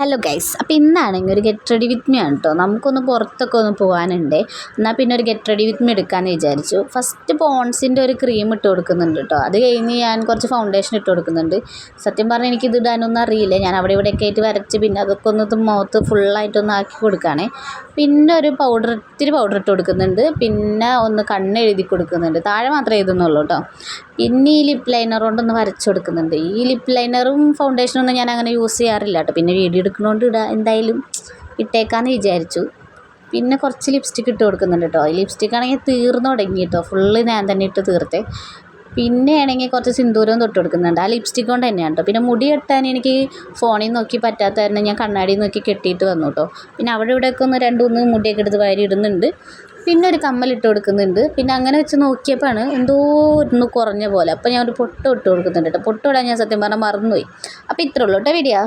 Hello guys അപ്പോൾ ഇന്നാണെങ്കിൽ ഒരു ഗെറ്റ് റെഡി വിത്ത് മീ ആണ് കേട്ടോ നമുക്കൊന്ന് പുറത്തൊക്കെ ഒന്ന് പോകാനുണ്ട് എന്നാൽ പിന്നെ ഒരു ഗെറ്റ് റെഡി വിത്ത് മീ എടുക്കാമെന്ന് വിചാരിച്ചു. ഫസ്റ്റ് പോൺസിന്റെ ഒരു ക്രീം ഇട്ട് കൊടുക്കുന്നുണ്ട് കേട്ടോ അത് കഴിഞ്ഞ് ഞാൻ കുറച്ച് ഫൗണ്ടേഷൻ ഇട്ട് കൊടുക്കുന്നുണ്ട്. സത്യം പറഞ്ഞാൽ എനിക്കിത് ഇടാനൊന്നും അറിയില്ല. ഞാൻ അവിടെ ഇവിടെയൊക്കെ ആയിട്ട് വരച്ച് പിന്നെ അതൊക്കെ ഒന്ന് മുഖത്ത് ഫുള്ളായിട്ടൊന്ന് ആക്കി കൊടുക്കുകയാണേ പിന്നെ ഒരു പൗഡർ ഇത്തിരി പൗഡർ ഇട്ട് കൊടുക്കുന്നുണ്ട്. പിന്നെ ഒന്ന് കണ്ണ് എഴുതി കൊടുക്കുന്നുണ്ട്. താഴെ മാത്രമേ എഴുതുന്നുള്ളൂ കേട്ടോ പിന്നെ ഈ ലിപ്പ് ലൈനർ കൊണ്ടൊന്ന് വരച്ച് കൊടുക്കുന്നുണ്ട്. ഈ ലിപ്പ് ലൈനറും ഫൗണ്ടേഷനും ഒന്നും ഞാൻ അങ്ങനെ യൂസ് ചെയ്യാറില്ല കേട്ടോ പിന്നെ വീഡിയോ എടുക്കുന്നതുകൊണ്ട് ഇടാ എന്തായാലും ഇട്ടേക്കാന്ന് വിചാരിച്ചു. പിന്നെ കുറച്ച് ലിപ്സ്റ്റിക് ഇട്ട് കൊടുക്കുന്നുണ്ട് കേട്ടോ ഈ ലിപ്സ്റ്റിക് ആണെങ്കിൽ തീർന്നു തുടങ്ങി കേട്ടോ ഫുള്ള് ഞാൻ തന്നെ ഇട്ട് തീർത്തേ. പിന്നെ ആണെങ്കിൽ കുറച്ച് സിന്ദൂരം തൊട്ട് കൊടുക്കുന്നുണ്ട്. ആ ലിപ്സ്റ്റിക് കൊണ്ട് തന്നെയാണ് കേട്ടോ പിന്നെ മുടി കെട്ടാൻ എനിക്ക് ഫോണിൽ നോക്കി പറ്റാത്ത കാരണം ഞാൻ കണ്ണാടി നോക്കി കെട്ടിയിട്ട് വന്നു കേട്ടോ പിന്നെ അവിടെ ഇവിടെയൊക്കെ ഒന്ന് രണ്ട് മൂന്ന് മുടിയൊക്കെ എടുത്ത് വാരി ഇടുന്നുണ്ട്. പിന്നെ ഒരു കമ്മലിട്ട് കൊടുക്കുന്നുണ്ട്. പിന്നെ അങ്ങനെ വെച്ച് നോക്കിയപ്പോഴാണ് എന്തോ ഒന്ന് കുറഞ്ഞ പോലെ. അപ്പോൾ ഞാൻ ഒരു പൊട്ട് ഇട്ട് കൊടുക്കുന്നുണ്ട് കേട്ടോ പൊട്ട് ഇടാൻ ഞാൻ സത്യം പറഞ്ഞാൽ മറന്നുപോയി. അപ്പോൾ ഇത്രേ ഉള്ളൂ കേട്ടോ വീഡിയോ.